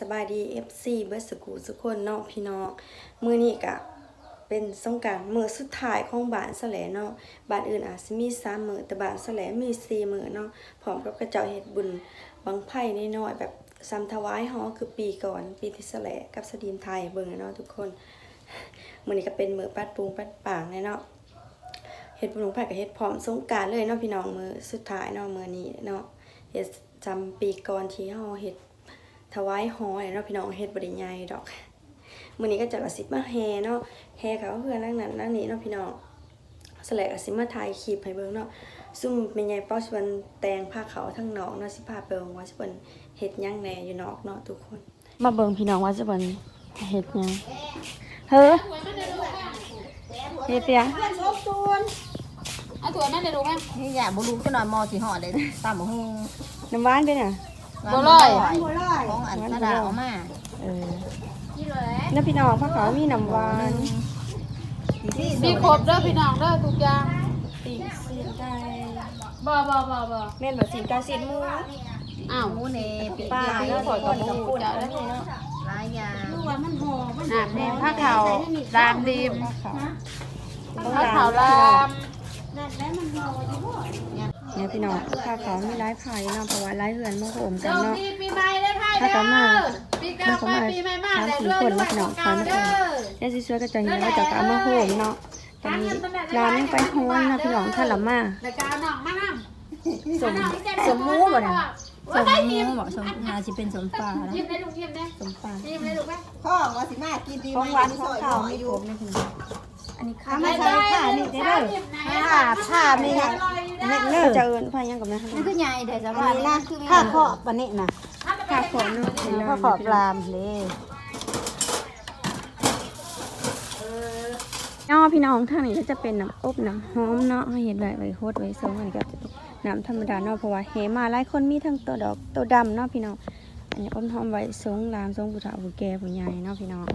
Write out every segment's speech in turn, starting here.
สบายดี FC เบิร์สกูสุกคนเนาะพี่น้องมือนี้กะเป็นสงการมือสุดท้ายของบ้านสแหลเนาะบ้านอื่นอาจสิมี3มื้อแต่บ้านสแหลมี4มื้อเนาะพร้อมกับกระเจ้าเฮ็ดบุญบังไพ่น้อยๆแบบซ้ำถวายฮอคือปีก่อนปีที่สแหลกับสดีมไทยเบิ่งเนาะทุกคนมือนี้ก็เป็นมือปัดปรุงปัดปางเลยเนาะเฮ็ดบุญหลวงพ่กับเฮ็ดพร้อมสงการเลยเนาะพี่น้องมือสุดท้ายเนาะมือนี้เนาะเฮ็ดจำปีก่อนที่ฮาเฮ็ด ถวายหอยเนาะพี่น้องเฮ็ดบ่ได้ใหญ่ดอกมื้อนี้ก็จะกระสิบมาแห่เนาะแห่กับเพื่อนนั่งนั้นนั่งนี้เนาะพี่น้องสแลกก็สิมาถ่ายคลิปให้เบิ่งเนาะซุ่มแม่ใหญ่เป้าสิเพิ่นแต่งผ้าขาวทั้งนอกเนาะสิพาไปเบิ่งว่าสิเพิ่นเฮ็ดหยังแหน่อยู่นอกเนาะทุกคน มาเบิ่งพี่น้องว่าสิเพิ่นเฮ็ดหยังเฮ้อเฮ็ดหยังเอาถั่วนั่นเลยรู้ไหมนี่อย่าบุรุษก็นอนมอสีห่อเลยตามหมูฮูน้ำหวานเด้อน่ะ บัวลอยของอันกระดาษออกมาเออน้าพี่น้องพ่อเขามีน้ำหวานมีครบเด้อพี่น้องเด้อทุกอย่างปีกสีไก่บ่บ่บ่บ่แม่นแบบสีไก่สีหมูอ้าวหมูเนปีกปลาไก่แล้วถอยกับปูนแล้วนี่เนาะหลายอย่างน้ำนี่ผ้าขาวรามดีมต้องผ้าตาขาวมราม เนี่ยพี่น้องพ่อเขามีร้ายไผ่เนาะเพราะว่าร้ายเหือนมาโหมกันโชคเนาะดีปีใหม่ได้ไพ่ถ้าเด้กลับมาอปีเก่าไปปีใหม่มาได้เรื่องด้วยของเก่าเด้อเนี่ยสิช่วยก็จะเห็นว่าจะกลับมาโหมเนาะตอนนี้ร้านยังไปโหยเนาะพี่น้องท่านละมาแล้วก็เอาน้องมานั่งสมสมหมูบ่เนี่ยสมหมูเหมาะสมงานจะเป็นสมปลาแล้วยิ้มได้ลูกยิ้มได้สมปลายิ้มได้ลูกไหมพ่อว่าสิมากินดีของหวานของข้าวมีผมเนี่ยพี่น้องอันนี้ข้าวไม่ได้ผ้านี่ได้เลยผ้าผ้า นี่ค่ะเขาจะเอิ้นไผ่ยังกับนะนี่คือใหญ่เดี๋ยวจะอัว่านนี้นะผ้าครอบปันนี้นะข้าวขอเนาะเห็นผ้าเนาะครอบลามเลยเนาะพี่น้องทางนี้ก็จะเป็นน้ำอบน้ำหอมเนาะให้เห็นไว้ไว้โคตรไว้ทรงอันนี้ก็จะเป็นน้ำธรรมดาเนาะเพราะว่าเฮมาหลายคนมีทั้งตัวดอกตัวดำเนาะพี่น้องอันนี้อบหอมไว้ทรงรามทรงผู้เฒ่าผู้แก่ผู้ใหญ่เนาะพี่น้อง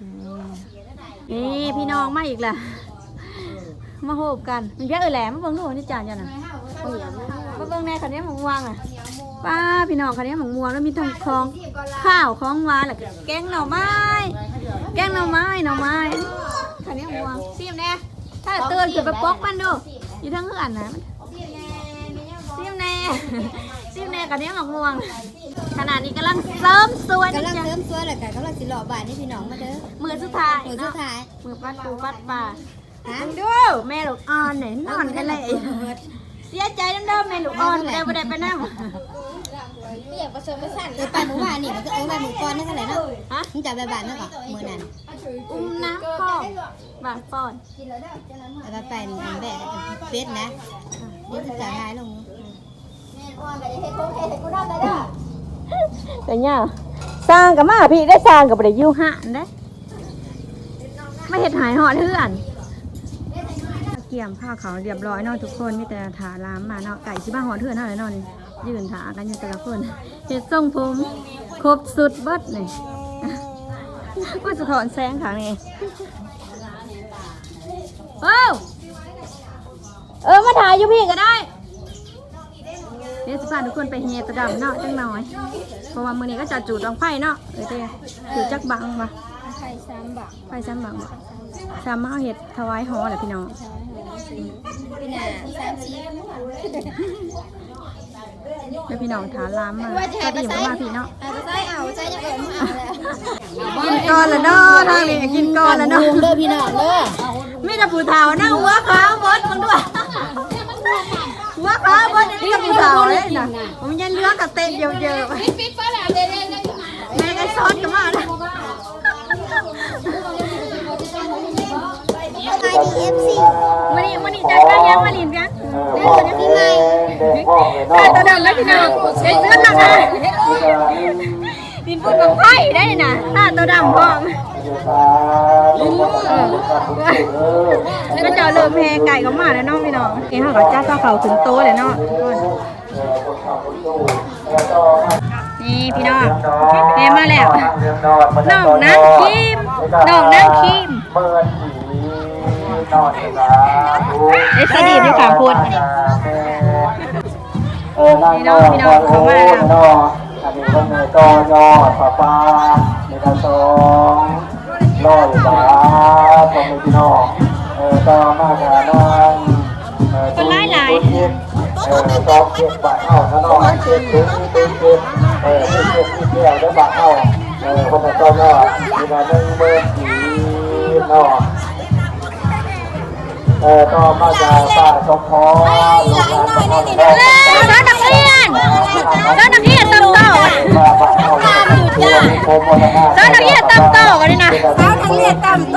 อืมนี่พี่น้องมาอีกแล้ว มาโหบกัน มันแย่เออแหลมมาเบิ่งดูนี่จานจ้ะน่ะมาเบิ่งในคันนี้หมูวางอะป้าพี่น้องคันนี้หมูม่วงแล้วมีทั้งของข้าวของหวานแล้วก็แกงหน่อไม้ แกงหน่อไม้หน่อไม้คันนี้หมูม่วงซีมแน่ถ้าเตือนคือไปปอกมันดูอยู่ทั้งเหือนนะซีมแน่ซีมแน่คันนี้หมูม่วงขนาดนี้กำลังเสริมสวยนะกำลังจ๊ะเติมตัวเลยค่ะกำลังสิหล่อบานนี่พี่น้องมาเด้อมือสุดท้ายมือสุดท้ายมือปัดปูปัดป่า ฮะดูแม่ลูกอ่อนเนี่ยนอนกันเลยเสียใจน้ำเด้อแม่ลูกอ่อนแต่ไม่ได้ไปนั่งไม่อยากผสมผสานเลยไปหมู่บ้านนี่มันก็เออไปหมู่ก้อนนั่นกันเลยเนาะฮะมึงจับแบบบ้านนั่นก่อนมือนั้นอุ้มน้ำพ่อบาดปอนแล้วก็ไปนี่อันแบบเป็ดนะเดี๋ยวจะจ่ายให้ลงแต่เนี่ยสร้างกับมาพี่ได้สร้างกับได้ยูหันได้ไม่เห็ดหายหอดเพื่อนเกี่ยมผ้าเขาวเรียบร้อยเนาะทุกคนมีแต่ถาลามมาเนาะไก่ชิบ้าหอดเพื่อนเท่าไหร่เนาะนี่ยืนถากันอยู่แต่ละคนเห็ดทรงผมครบสุดเบิดเลยว่าสะท้อนแสงขางนี่เอ้าเออมาถ่ายอยู่พี่ก็ได้เดี๋ยวจะพาทุกคนไปเฮตะดำเนาะจังหน่อยเพราะว่ามื้อนี้ก็จะจูดดองไฟเนาะเอ้ยเต้จูดจักบังมาไข่สามบาทไฟซ้ำบังบ่ซ้ำมาเอาเห็ดถวายหอแหละพี่น้อง พี่น่ะสามสี่แล้วพี่น้องถาลามมาก็ดีมากๆพี่เนาะเอาไปใส่เอาใส่ยังเอิญเอาแล้วกินก่อนแล้วเนาะทางนี้กินก่อนแล้วเนาะเด้อพี่น้องเด้อมีแต่ผู้เฒ่านั่งหัวขาวหมดมึงด้วยหัวขาวหมดนี่ก็ผู้เฒ่าเลยนะผมยันเลือกกับเต้นเยอะๆปิดปิดไปแล้วเด้เด้เด้แม่ก็ซอสกันมา เอฟซีวันนี้วันนี้จะได้ยังมาลินยังเล่นตัวนี้พี่ใหม่ได้ตัวเดิมแล้วพี่น้องเล่นเสื้อหนักเลยลินพูดกับไพ่ได้นะตาตัวดำพร้อมก็จะเริ่มแพ้ไก่เขามาแล้วน้องพี่น้องเอ้เขาก็จ้าข้าวเขาถึงโตเลยเนาะนี่พี่น้องแม่มาแล้วน้องนางคิมน้องนางคิม เมินผีนอนสาธุไอ้สดีอยู่ขางคนเออนั่งนอนพี่น้องพี่น้องเข้ามาแล้วนอนลงในกอยอป้าป้าในกระสองร้อยบาทตรงในพี่น้องเออต่อมาจากนั้นเออตุ้ยตุ้ยเออสองเก็บบาทเอาข้างนอกเก็บตุ้ยตุ้ยเก็บเออเก็บเก็บที่เกี่ยวได้บาทเอาเออคนในกอยอมีนาหนึ่งเบอร์สี่เนาะ เออก็มาจากป้าสมพรโรงงานประมงเล่นนักเรียนแล้านักเรียนตำโตมาบ้านเขาเนี่ยโคมวันละห้าแล้วนักเรียนตำโตกันนี่นะแล้านักเรียนตำโต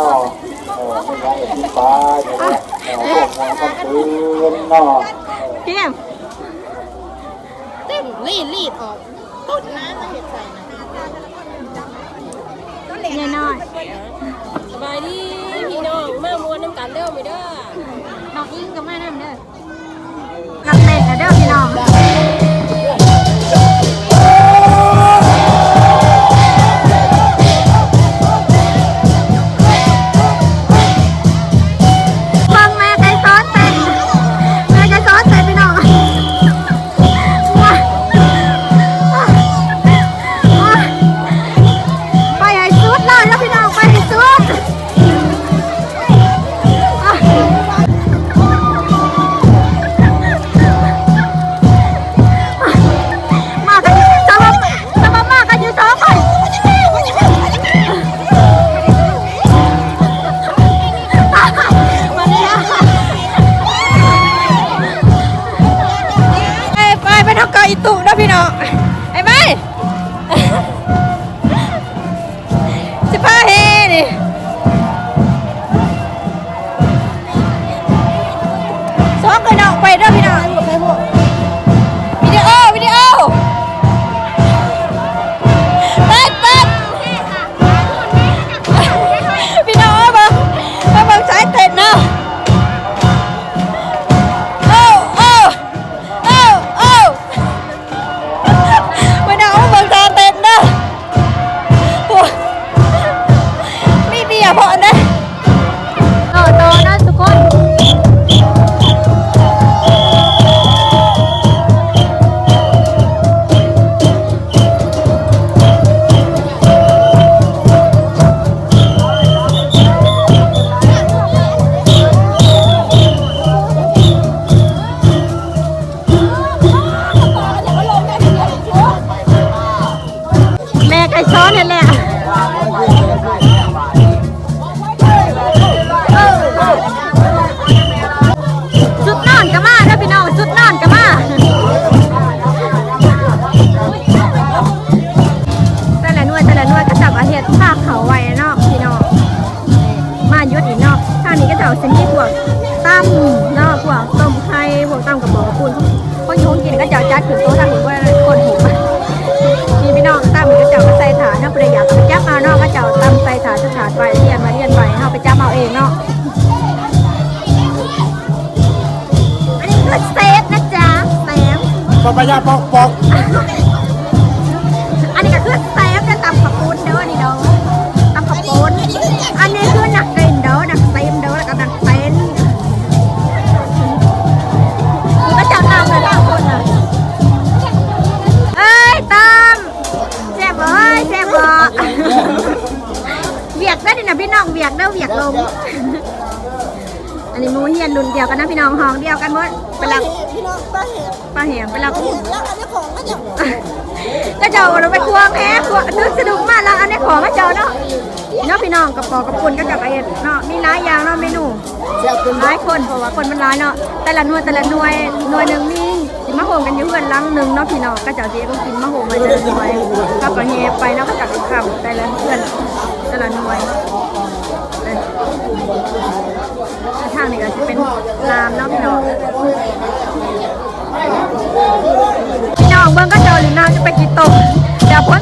อเพียงรีดรีดออกต้นน้ำมาเห็ดใส่นะยายน้อยสบายดีพี่น้องมามวนน้ำกันเด้อไม่เด้อน้องอิงกับแม่น้ำเด้อนักเต้นนะเด้อพี่น้อง ตุนะพี่น้อง ภาคเขาไว้เนาะพี่น้องมายุดอีกเนาะทางนี้ก็จะเอาเส้นนี้พวกตั้มเนาะพวกต้มไข่พวกตั้มกระบอกกระปุนคนชงกินก็จะเอาจัดขึ้นโต๊ะทางนี้ว่าคนหูมีพี่น้องตั้มก็จะเอามาใส่ถาดเนาะประหยัดไปจับเอาเนาะก็จะเอาตั้มใส่ถาดถาดไปเรียนมาเรียนไปเฮาไปจับเอาเองเนาะอันนี้คือเซฟนะจ๊ะเซฟปะปะยาปอกปอก ได้ดินะพี่น้องเวียกเด้อเวียกลง อันนี้มูเฮียนรุ่นเดียวกันนะพี่น้องห้องเดียวกันหมดไปลักพี่น้องป้าเห็ดปลาแหงไปลักเห็ดแล้วอันนี้ของก็จะก็เจ้าเราไปควงแพ้ควงนึกสนุกมากแล้วอันนี้ของก็เจ้าเนาะเนาะพี่น้องกับปอกับปุ่นก็กับไอ้เนาะมีหลายอย่างเนาะเมนูหลายคนเพราะว่าคนมันหลายเนาะแต่ละหน่วยแต่ละหน่วยหน่วยหนึ่งมีสิมาโฮมกันอยู่เพื่อนลังหนึ่งเนาะพี่น้องก็เจ้าสิก็กินมาโฮมไว้แต่ละหน่วยก็ก็แฮไปเนาะก็จักคำแต่ละเพื่อนแต่ละหน่วย ทางนี้ก็จะเป็นลามเนาะพี่น้อง พี่น้องเบิ้งก็เจอหรือน้าจะไปกินตกเดี๋ยวพ้น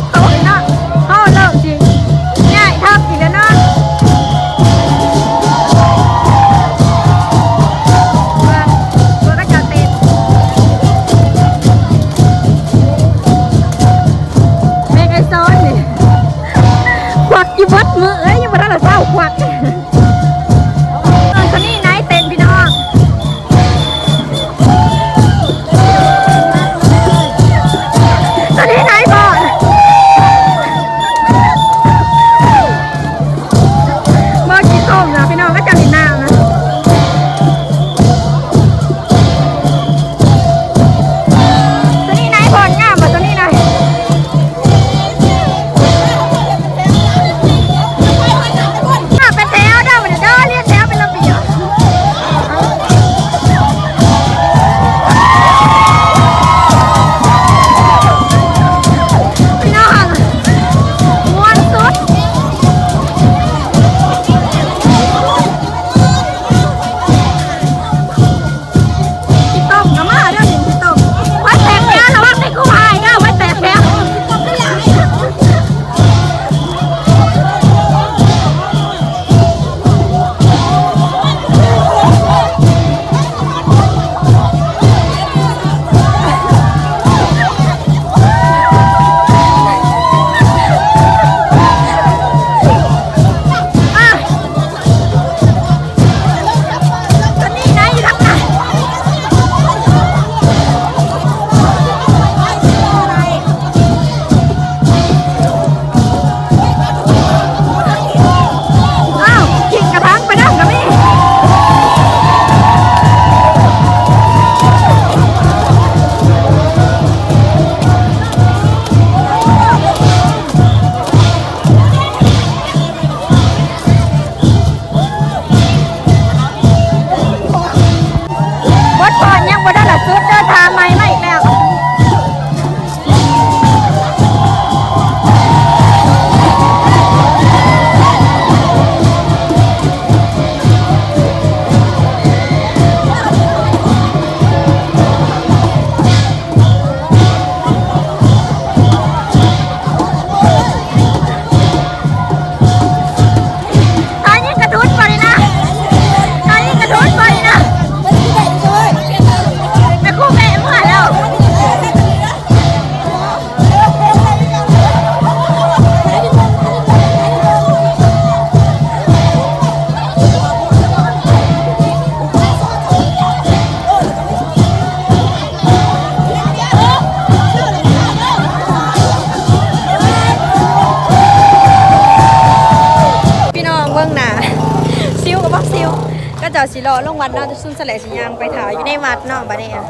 วัดเนาะจะซุ่มสลงสิยางไปถ่ายอยู่ในวัดเนาะบัดนี้อะ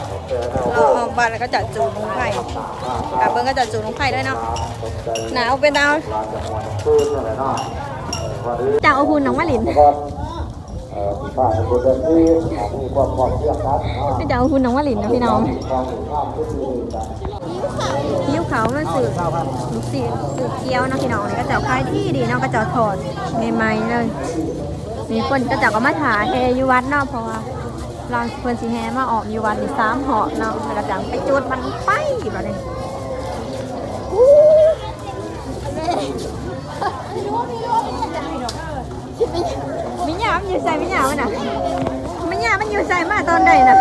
รอออกวัดแล้วก็จะจูดลงไผ่กับเบิ่งก็จะจูดลงไผ่ด้วยเนาะหนาวเป็นดาวจากอุคุณน้องมะลินเอ่อฝ่ายบุตรที่มีความพร้องกันนาะเป็นจากอุคุณน้องมะลินนะพี่น้องความสุภายิ้วเขามันสื่อสื่อเกี้ยวนะพี่น้องนี่ก็จะคลายที่ดีเนาะก็จะถอดใหม่ๆเลย มีคนก็จะก็มาถายเฮอยู่วัดเนาะเพราะว่าเราเพิ่นสิแฮมาออกอยู่วัดนี่สามเหอบเนาะแล้วก็จังไปจุดมันไปแบบนี้มิญามันอยู่ใส่มิญามันน่ะมิญามันอยู่ใส่มาตอนใดน่ะ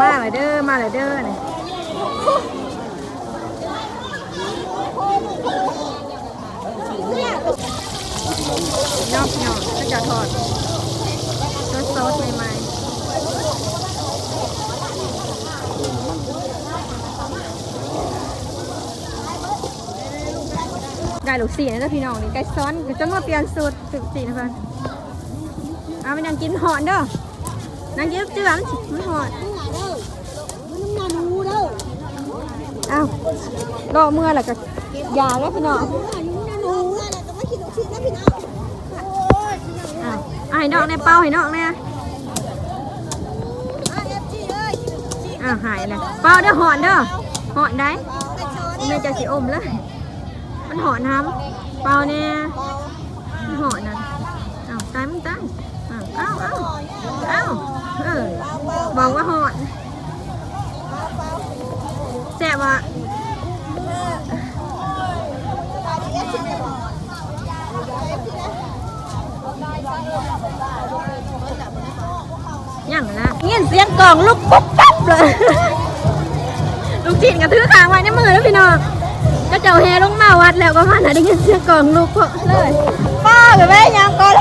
มาเลยเด้อมาเลยเด้อเนี่ย นอกนอกก็จะทอดซอสซอสใหม่ๆได้ลูกสี่นะเด้อพี่น้องนี่ไก่ซ้อนจนว่าเปลี่ยนสูตรสุดสี่นะเพื่อนเอาไปนั่งกินหอนเด้อนั่งกินเจือมันสิมันหอนอ้าวรอเมื่อไหร่ก็ยาแล้วพี่น้อง อ้าวอะให้น้องในเป้าให้น้องเนี่ยอ่าหายเลยเป้าเด้อหอนเด้อหอนได้แม่จะสิอมเลย มันหอนน้ำเป้าเนี่ยมันหอนนั่นอ้าวตายมึงตายอ้าวอ้าวอ้าวอ้าเออบอกว่าหอนแซ่บอะ ยังนะเงี้ยเสียงกล่องลูกปุ๊บปั๊บเลย ลูกจีนกับถือขางไว้ในมือแล้วพี่น้องก็เจ้าแฮลงมาวัดแล้วก็มาหาได้เงินเสียงกล่องลูกเพาะเลยป้ากับแม่ยังก่อน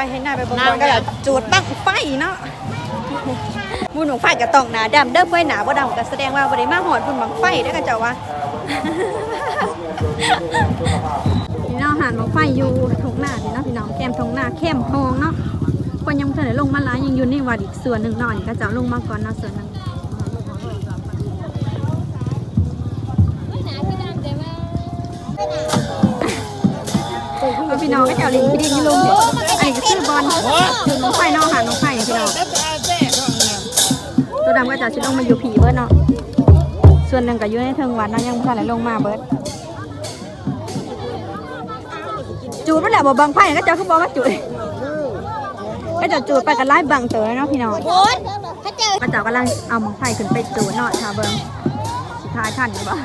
ไปให้หน้าไปบนบนก็แล้วจูดบั้งไฟเนาะบุญบังไฟก็ต้องหนาดำเด้อไฟหนาบ่ดำก็แสดงว่าบ่ได้มาหอดบุญบังไฟเด้อกันเจ้าว่าพี่น้องหันมาไฟอยู่ทงหน้าพี่น้องพี่น้องแคมทงหน้าแคมทองเนาะคนยังไม่ทันได้ลงมาหลายยังอยู่ในวัดอีกส่วนหนึ่งเนาะนี่ก็จะเอาลงมาก่อนเนาะส่วนหนึง พี่น้องก็จะเอาลิงพี่ดินนี่ลุงเดี๋ยวไอ้ก็คือบอลถึงน้องไฟน้องหันน้องไฟนี่พี่น้องตัวดำก็จะชิลงมาอยู่ผีเบิร์ดเนาะส่วนหนึ่งก็อยู่ในเทิงวันนะยังไม่ทันได้ลงมาเบิร์ดจูดมันแหละบ่บังไพ่ก็เจะคือบอกว่าจูดก็จะจูดไปกันไล่บังเต๋อเนาะพี่น้องก็เจ้ากำลังเอาบังไพ่ขึ้นไปจูดเนาะชาเบิงสุดท้ายทันอยู่บ่อ้า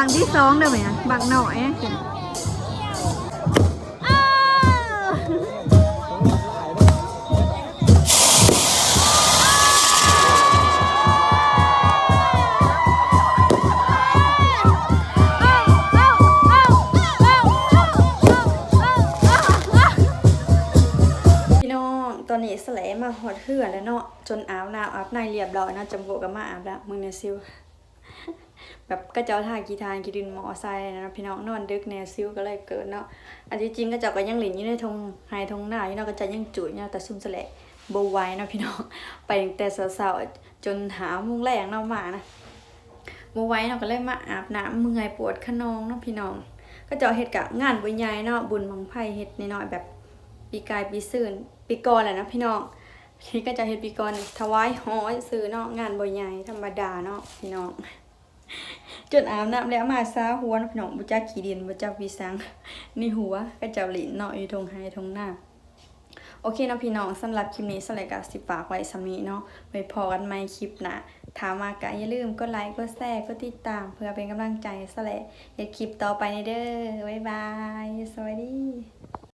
บางที่สองเด้อไหมอะบางหน่อยอะอ้าวพี่น้องตอนนี้สแลมาหอดเหือแล้วเนาะจนอาบน้ำอาบในเรียบร้อยนาะจำโบกับมาอาบแล้วมึงเนี่ยซิว แบบก็เจ้าท่ากีทานกีดินมอไซค์นะพี่น้องนอนดึกแนวซิวก็เลยเกิดเนาะอันที่จริงก็เจ้าก็ยังหลินอยู่ในทงไฮทงหน้าอยู่เนาะก็จะยังจุยเนาะแต่ซุ่มแสละบไว้เนาะพี่น้องไปตั้งแต่สาวๆจนหามุงแรงเนาะมานะบไว้เนาะก็เลยมาอาบน้ำเมื่อยปวดขนองเนาะพี่น้อง ก็เจ้าเฮ็ดกะงานบุญใหญ่เนาะบุญบังไพ่เฮ็ดน้อยๆแบบปีกายปีซื่นปีก่อนแหละนะพี่น้องที่ก็จะเฮ็ดปีก่อนถวายหอซื้อเนาะงานบ่ใหญ่ธรรมดาเนาะพี่น้อง จนอาบน้ำแล้วมาซาหัวนพีน้องบ่จักขี้ดินบ่จักวิสังนี่หัวก็จ้าหลินเนาะอยู่ทงไห้ทงหน้า โอเคนะพี่น้องสำหรับคลิปนี้สลด์ก็สิฝากไว้สำนี้เนาะไว้พอกันใหม่คลิปน้าถามมากะอย่าลืมกดไลค์กดแชร์กดติดตาม เพื่อเป็นกำลังใจสลด์เฮ็ดคลิปต่อไปในเด้อบ๊ายบาย สวัสดี